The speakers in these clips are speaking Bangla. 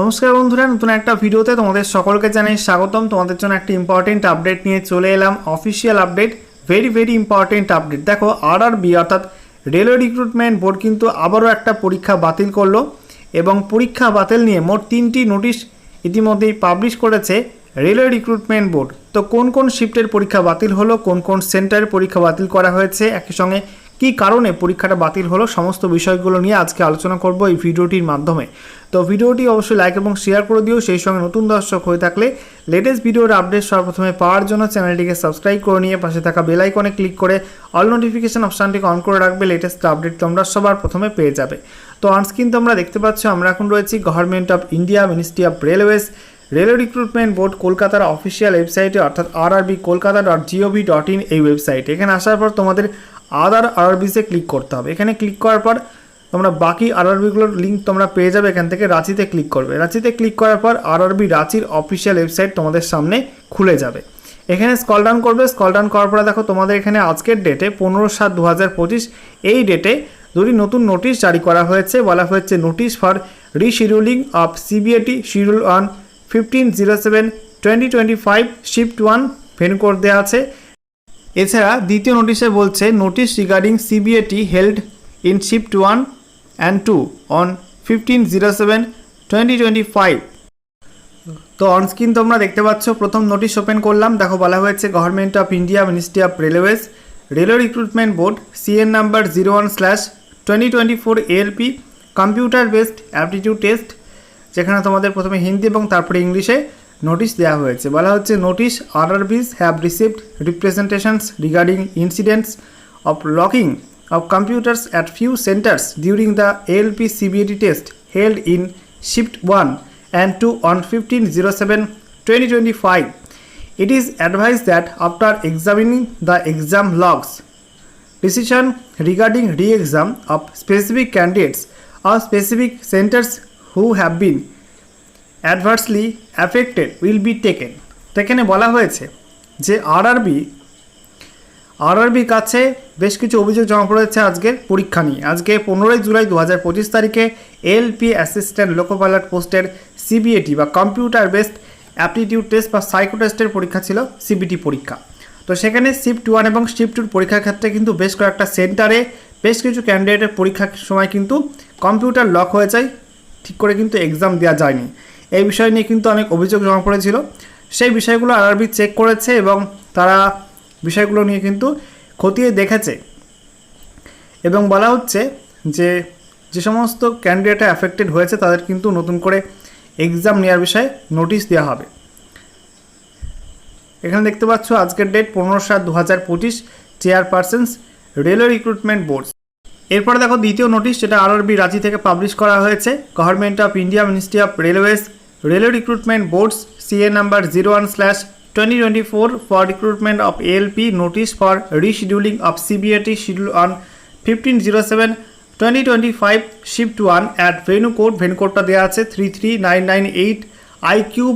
নমস্কার বন্ধুরা, নতুন একটা ভিডিওতে তোমাদের সকলকে জানাই স্বাগতম। তোমাদের জন্য একটা ইম্পর্টেন্ট আপডেট নিয়ে চলে এলাম। Official update very very important update দেখো আর আর বি অর্থাৎ রেলওয়ে রিক্রুটমেন্ট বোর্ড কিন্তু আবারও একটা পরীক্ষা বাতিল করল এবং পরীক্ষা বাতিল নিয়ে মোট তিনটি নোটিশ ইতিমধ্যেই পাবলিশ করেছে রেলওয়ে রিক্রুটমেন্ট বোর্ড তো কোন কোন শিফটের পরীক্ষা বাতিল হলো, কোন কোন সেন্টারের পরীক্ষা বাতিল করা হয়েছে, একই সঙ্গে কী কারণে পরীক্ষাটা বাতিল হলো সমস্ত বিষয়গুলো নিয়ে আজকে আলোচনা করব এই ভিডিওটির মাধ্যমে। তো ভিডিওটি অবশ্যই লাইক এবং শেয়ার করে দিও, সেই সঙ্গে নতুন দর্শক হয়ে থাকলে লেটেস্ট ভিডিওর আপডেট সর্বপ্রথমে পাওয়ার জন্য চ্যানেলটিকে সাবস্ক্রাইব করে নিয়ে পাশে থাকা বেল আইকনে ক্লিক করে অল নোটিফিকেশন অপশানটিকে অন করে রাখবে লেটেস্ট আপডেট তোমরা সবার প্রথমে পেয়ে যাবে। তো অনস্ক্রিন তোমরা দেখতে পাচ্ছ, আমরা এখন রয়েছি government of India ministry of railways railway recruitment board কলকাতার অফিসিয়াল ওয়েবসাইটে অর্থাৎ R Kolkata dot gov dot in এই ওয়েবসাইটে এখানে আসার পর তোমাদের আদার আরআরবিসে ক্লিক করতে হবে। এখানে ক্লিক করার পর তোমরা বাকি আরআরবিগুলোর লিঙ্ক তোমরা পেয়ে যাবে এখান থেকে রাঁচিতে ক্লিক করবে। রাঁচিতে ক্লিক করার পর আরআরবি রাঁচির অফিসিয়াল ওয়েবসাইট তোমাদের সামনে খুলে যাবে। এখানে স্কল ডাউন করবে। স্কল ডাউন করার পরে দেখো তোমাদের এখানে আজকের ডেটে পনেরো সাত দু এই ডেটে দুটি নতুন নোটিশ জারি করা হয়েছে, বলা হয়েছে notice for rescheduling of CBAT schedule one fifteen zero seven twenty twenty five shift one venue code দেওয়া আছে। এছাড়া দ্বিতীয় নোটিশে বলছে notice regarding CBAT held in shift one and two on fifteen zero seven twenty twenty five তো অনস্ক্রিন তোমরা দেখতে পাচ্ছ, প্রথম নোটিশ ওপেন করলাম। দেখো বলা হয়েছে government of India ministry of railways railway recruitment board CN number zero one slash twenty twenty four ALP computer based aptitude test যেখানে তোমাদের প্রথমে হিন্দি এবং তারপরে ইংলিশে নোটিশ দেওয়া হয়েছে। বলা হচ্ছে notice RRBs have received representations regarding incidents of locking of computers at few centres during the LP CBAT test held in shift one and two on fifteen zero seven twenty twenty five it is advise that after examining the exam logs decision regarding re exam of specific candidates of specific centres who have been adversely affected will be taken এখানে বলা হয়েছে যে আরআরবি আরআরবির কাছে বেশ কিছু অভিযোগ জমা পড়েছে আজকের পরীক্ষা নিয়ে। আজকে পনেরোই জুলাই দু হাজার পঁচিশ তারিখে এলপি অ্যাসিস্ট্যান্ট লোকো পাইলট পোস্টের সিবিএটি বা কম্পিউটার বেসড অ্যাপটিটিউড টেস্ট বা সাইকো টেস্টের পরীক্ষা ছিল সিবিটি পরীক্ষা। তো সেখানে শিফট ওয়ান এবং শিফট টুর পরীক্ষার ক্ষেত্রে কিন্তু বেশ কয়েকটা সেন্টারে বেশ কিছু ক্যান্ডিডেটের পরীক্ষার সময় কিন্তু কম্পিউটার লক হয়ে যায়, ঠিক করে কিন্তু এক্সাম দেওয়া যায়নি। এই বিষয় নিয়ে কিন্তু অনেক অভিযোগ জমা পড়েছিল। সেই বিষয়গুলো আরআরবি চেক করেছে এবং তারা বিষয়গুলো নিয়ে কিন্তু খতিয়ে দেখেছে। এবং বলা হচ্ছে যে যে সমস্ত ক্যান্ডিডেটরা অ্যাফেক্টেড হয়েছে তাদের কিন্তু নতুন করে এক্সাম নেওয়ার বিষয়ে নোটিশ দেওয়া হবে। এখানে দেখতে পাচ্ছ আজকের ডেট পনেরো সাত দু হাজার পঁচিশ চেয়ারপারসনস রেলওয়ে রিক্রুটমেন্ট বোর্ড এরপরে দেখো দ্বিতীয় নোটিশ যেটা আরআরবি রাঁচি থেকে পাবলিশ করা হয়েছে। Government of India ministry of railways railway recruitment boards CA number zero one slash 2024 for recruitment of ALP notice for rescheduling of CBAT schedule on 1507 2025 shift 1 at venue code venue কোডটা দেওয়া আছে 33998 I cube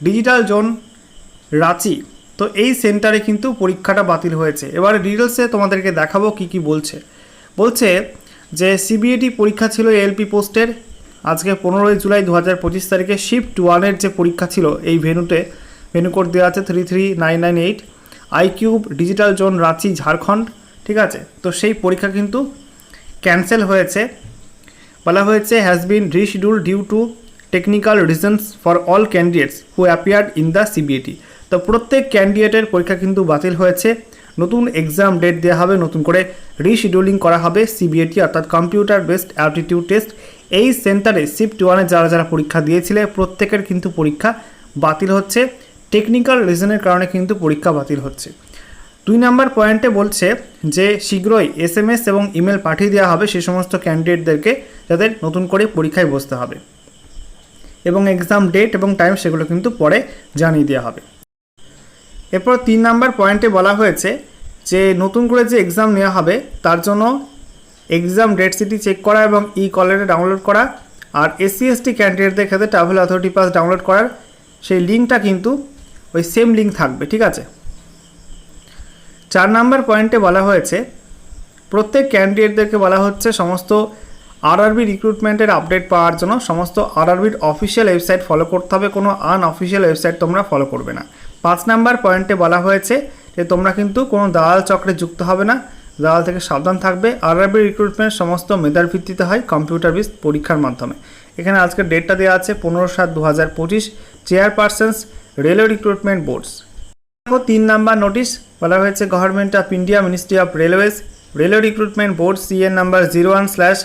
digital zone Ranchi তো এই সেন্টারে কিন্তু পরীক্ষাটা বাতিল হয়েছে। এবারে ডিটেলসে তোমাদেরকে দেখাবো কি কি বলছে। বলছে যে সিবিএটি পরীক্ষা ছিল এলপি পোস্টের আজকে পনেরোই জুলাই দু হাজার পঁচিশ তারিখে শিফট ওয়ানের যে পরীক্ষা ছিল, এই ভেনুতে, ভেনু কোড দেওয়া আছে three three nine nine eight I cube digital zone Ranchi, Jharkhand, ঠিক আছে? তো সেই পরীক্ষা কিন্তু ক্যান্সেল হয়েছে। বলা হয়েছে has been reschedule due to technical reasons for all candidates who appeared in the CBAT তো প্রত্যেক ক্যান্ডিডেটের পরীক্ষা কিন্তু বাতিল হয়েছে। নতুন এক্সাম ডেট দেওয়া হবে, নতুন করে রিশিডিউলিং করা হবে সিবিএটি অর্থাৎ কম্পিউটার বেসড অ্যাপটিটিউড টেস্ট এই সেন্টারে শিফট ওয়ানে যারা যারা পরীক্ষা দিয়েছিলে, প্রত্যেকের কিন্তু পরীক্ষা বাতিল হচ্ছে। টেকনিক্যাল রিজনের কারণে কিন্তু পরীক্ষা বাতিল হচ্ছে। দুই নাম্বার পয়েন্টে বলছে যে, শীঘ্রই এস এম এস এবং ইমেল পাঠিয়ে দেওয়া হবে সেই সমস্ত ক্যান্ডিডেটদেরকে, যাদের নতুন করে পরীক্ষায় বসতে হবে। এবং এক্সাম ডেট এবং টাইম সেগুলো কিন্তু পরে জানিয়ে দেওয়া হবে। এরপর তিন নাম্বার পয়েন্টে বলা হয়েছে যে, নতুন করে যে এক্সাম নেওয়া হবে, তার জন্য এক্সাম ডেট সিটি চেক করা এবং ই কলারে ডাউনলোড করা। আর এসসি এসটি ক্যান্ডিডেটদের ক্ষেত্রে ট্রাভেল অথরিটি পাস ডাউনলোড করার সেই লিঙ্কটা কিন্তু ওই সেম লিঙ্ক থাকবে, ঠিক আছে? চার নাম্বার পয়েন্টে বলা হয়েছে, প্রত্যেক ক্যান্ডিডেটদেরকে বলা হচ্ছে সমস্ত আরআরবি রিক্রুটমেন্টের আপডেট পাওয়ার জন্য সমস্ত আরআরবির অফিসিয়াল ওয়েবসাইট ফলো করতে হবে, কোনো আনঅফিসিয়াল ওয়েবসাইট তোমরা ফলো করবে না। পাঁচ নাম্বার পয়েন্টে বলা হয়েছে যে তোমরা কিন্তু কোনো দালাল চক্রে যুক্ত হবে না। দালাল থেকে সাবধান থাকবে আরআরবি রিক্রুটমেন্ট সমস্ত মেধার ভিত্তিতে হয় কম্পিউটার বেস পরীক্ষার মাধ্যমে। এখানে আজকের ডেটটা দেওয়া আছে পনেরো সাত দু হাজার পঁচিশ চেয়ারপারসন্স রেলওয়ে রিক্রুটমেন্ট বোর্ডস তিন নাম্বার নোটিশ বলা হয়েছে government of India ministry of railways railway recruitment board CN number zero one slash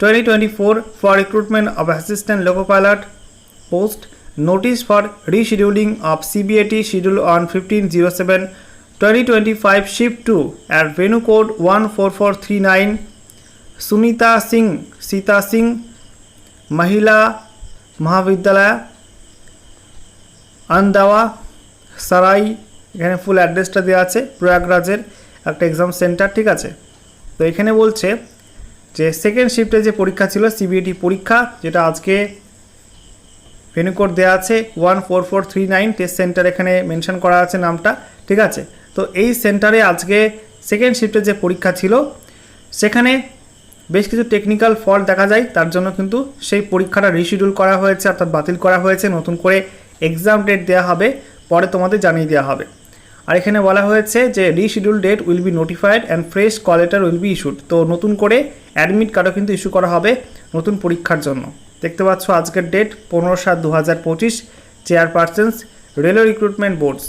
twenty twenty four for recruitment of assistant loco pilot post notice for rescheduling of CBAT schedule on fifteen zero seven twenty twenty five shift two at venue code one four four three nine Sunita Singh Sita Singh Mahila Mahavidyalaya Andawa সারাই এখানে ফুল অ্যাড্রেসটা দেওয়া আছে প্রয়াগরাজের একটা এক্সাম সেন্টার ঠিক আছে? তো এখানে বলছে যে সেকেন্ড শিফটে যে পরীক্ষা ছিল সিবিএটি পরীক্ষা, যেটা আজকে ভেনু কোড দেওয়া আছে one four four three nine test centre এখানে মেনশন করা আছে নামটা, ঠিক আছে? তো এই সেন্টারে আজকে সেকেন্ড শিফটের যে পরীক্ষা ছিল, সেখানে বেশ কিছু টেকনিক্যাল ফল্ট দেখা যায়, তার জন্য কিন্তু সেই পরীক্ষাটা রিশিডিউল করা হয়েছে, অর্থাৎ বাতিল করা হয়েছে, নতুন করে এক্সাম ডেট দেওয়া হবে, পরে তোমাদের জানিয়ে দেওয়া হবে। আর এখানে বলা হয়েছে যে reschedule date will be notified and fresh call letter will be issued তো নতুন করে অ্যাডমিট কার্ডও কিন্তু ইস্যু করা হবে নতুন পরীক্ষার জন্য। দেখতে পাচ্ছ আজকের ডেট পনেরো সাত দু হাজার পঁচিশ চেয়ারপারসন্স রেলওয়ে রিক্রুটমেন্ট বোর্ডস